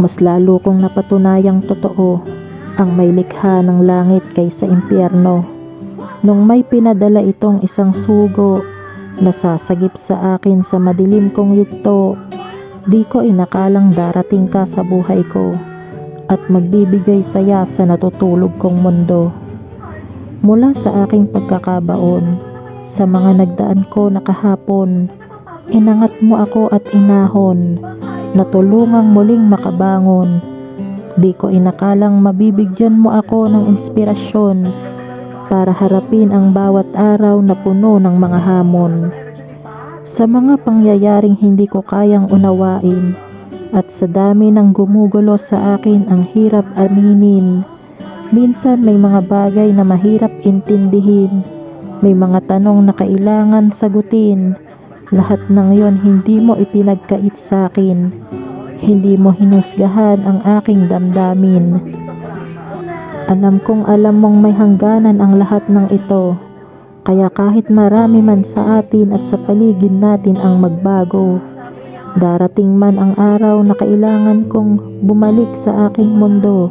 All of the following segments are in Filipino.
Mas lalo kong napatunayang totoo ang may likha ng langit kaysa impyerno. Nung may pinadala itong isang sugo na sasagip sa akin sa madilim kong yugto, di ko inakalang darating ka sa buhay ko at magbibigay saya sa natutulog kong mundo. Mula sa aking pagkakabaon, sa mga nagdaan ko na kahapon, inangat mo ako at inahon, na tulungang muling makabangon. Di ko inakalang mabibigyan mo ako ng inspirasyon para harapin ang bawat araw na puno ng mga hamon. Sa mga pangyayaring hindi ko kayang unawain at sa dami ng gumugulo sa akin ang hirap aminin. Minsan may mga bagay na mahirap intindihin. May mga tanong na kailangan sagutin. Lahat ng yon hindi mo ipinagkait sa akin. Hindi mo hinusgahan ang aking damdamin. Alam kong alam mong may hangganan ang lahat ng ito. Kaya kahit marami man sa atin at sa paligid natin ang magbago, darating man ang araw na kailangan kong bumalik sa aking mundo.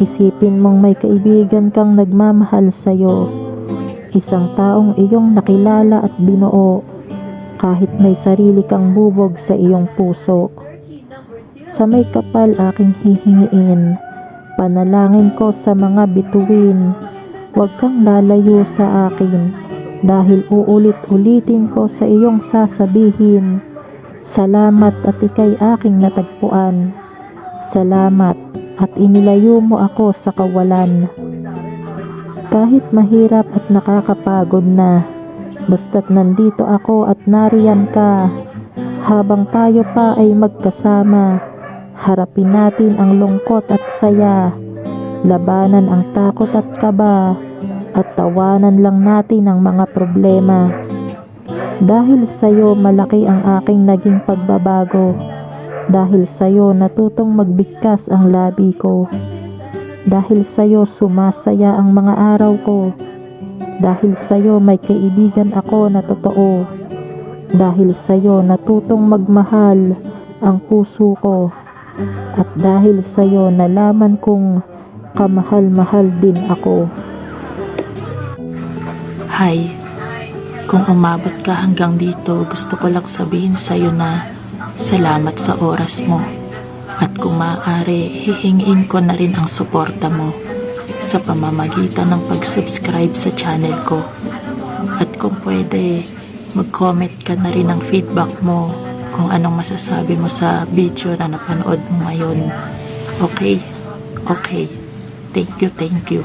Isipin mong may kaibigan kang nagmamahal sa'yo. Isang taong iyong nakilala at binuo kahit may sarili kang bubog sa iyong puso. Sa may kapal aking hihingiin, panalangin ko sa mga bituin, huwag kang lalayo sa akin dahil uulit-ulitin ko sa iyong sasabihin, Salamat at ikay aking natagpuan. Salamat at inilayo mo ako sa kawalan. Kahit mahirap at nakakapagod na, basta't nandito ako at nariyan ka, habang tayo pa ay magkasama, harapin natin ang lungkot at saya, labanan ang takot at kaba, at tawanan lang natin ang mga problema. Dahil sa'yo malaki ang aking naging pagbabago. Dahil sa'yo natutong magbigkas ang labi ko. Dahil sa'yo sumasaya ang mga araw ko. Dahil sa'yo may kaibigan ako na totoo. Dahil sa'yo natutong magmahal ang puso ko. At dahil sa'yo nalaman kong kamahal-mahal din ako. Hi, kung umabot ka hanggang dito, gusto ko lang sabihin sa'yo na salamat sa oras mo. At kung maaari, hihingiin ko na rin ang suporta mo sa pamamagitan ng pag-subscribe sa channel ko. At kung pwede, mag-comment ka na rin ng feedback mo kung anong masasabi mo sa video na napanood mo ngayon. Okay? Okay. Thank you, thank you.